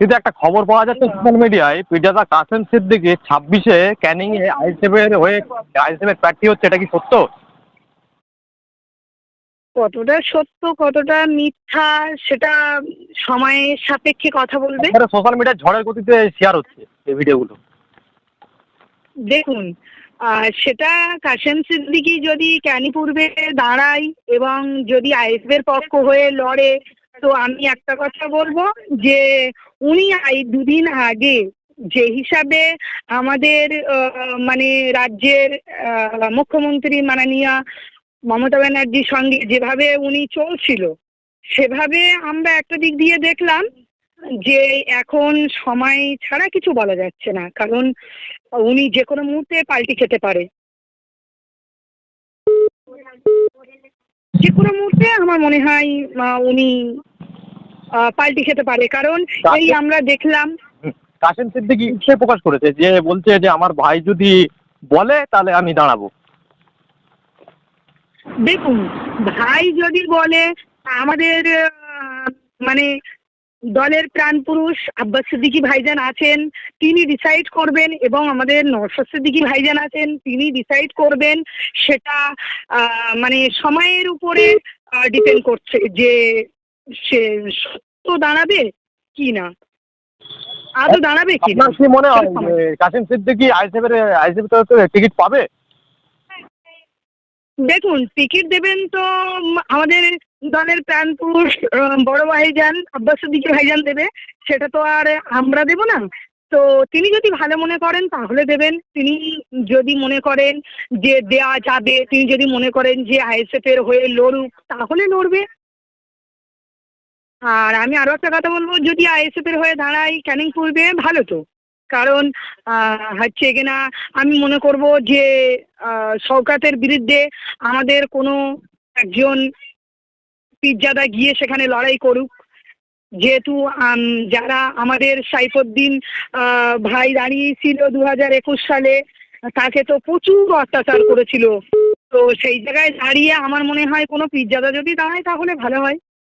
কিন্তু একটা খবর পাওয়া যাচ্ছে সোশ্যাল মিডিয়ায় পিজাদা কাসেম সিদ্দিকি ছাব্বিশে ক্যানিংয়ে আইএসএফের হয়ে আইএসএফের প্রার্থী হচ্ছে এটা কি সত্য? কতটা সত্য কতটা মিথ্যা সেটা সময়ের সাপেক্ষে কথা বলবে। সোশ্যাল মিডিয়ায় ঝড়ের গতিতে শেয়ার হচ্ছে এই ভিডিওগুলো দেখুন সেটা কাশেম সিদ্দিকি যদি ক্যানি পূর্বে দাঁড়ায় এবং যদি আইএসএফের পক্ষ হয়ে লড়ে তো আমি একটা কথা বলব যে উনি এই দুদিন আগে যে হিসাবে আমাদের মানে রাজ্যের মুখ্যমন্ত্রী মাননীয়া মমতা ব্যানার্জির সঙ্গে যেভাবে উনি চলছিল, সেভাবে আমরা একটা দিক দিয়ে দেখলাম যে এখন সময় ছাড়া কিছু বলা যাচ্ছে না, কারণ উনি যে কোনো মুহূর্তে পাল্টি খেতে পারে। যে কোনো মুহূর্তে আমার মনে হয় উনি পাল্টি খেতে পারে। কারণ এই আমরা দেখলাম কাসেম সিদ্দিকি ইচ্ছে প্রকাশ করেছে যে বলছে যে আমার ভাই যদি বলে তাহলে আমি দাঁড়াবো। দেখুন ভাই যদি বলে আমাদের মানে দলের প্রাণপুরুষ আব্বাস সিদ্দিকী ভাইজান আছেন তিনি ডিসাইড করবেন এবং আমাদের নওশাদ সিদ্দিকী ভাইজান আছেন তিনি ডিসাইড করবেন সেটা আহ, মানে সময়ের উপরে ডিপেন্ড করছে যে সে সত্য দাঁড়াবে কি না? আদৌ দাঁড়াবে কি আপনার কি মনে হয় কাসেম সিদ্দিকি আইএসএফের আইএসএফ টিকিট পাবে? দেখুন টিকিট দেবেন তো আমাদের দলের প্রাণ পুরুষ বড় ভাইজান আব্বাস সিদ্দিকী ভাইজান দেবে সেটা তো আর আমরা দেব না। তো তিনি যদি ভালো মনে করেন তাহলে দেবেন। তিনি যদি মনে করেন যে দেয়া যাবে তিনি যদি মনে করেন যে আইএসএফ এর হয়ে লড়ুক তাহলে লড়বে। আর আমি আরও একটা কথা বলব, যদি আইএসএফ এর হয়ে দাঁড়াই, ক্যানিং পূর্বে ভালো তো। কারণ হচ্ছে কিনা আমি মনে করব যে শওকাতের বিরুদ্ধে আমাদের কোনো একজন পিজ্জাদা গিয়ে সেখানে লড়াই করুক। যেহেতু যারা আমাদের সাইফুদ্দিন ভাই দাঁড়িয়েছিল দু হাজার একুশ সালে, তাকে তো প্রচুর অত্যাচার করেছিল। তো সেই জায়গায় দাঁড়িয়ে আমার মনে হয় কোনো পিজ্জাদা যদি দাঁড়ায়, তাহলে ভালো হয়।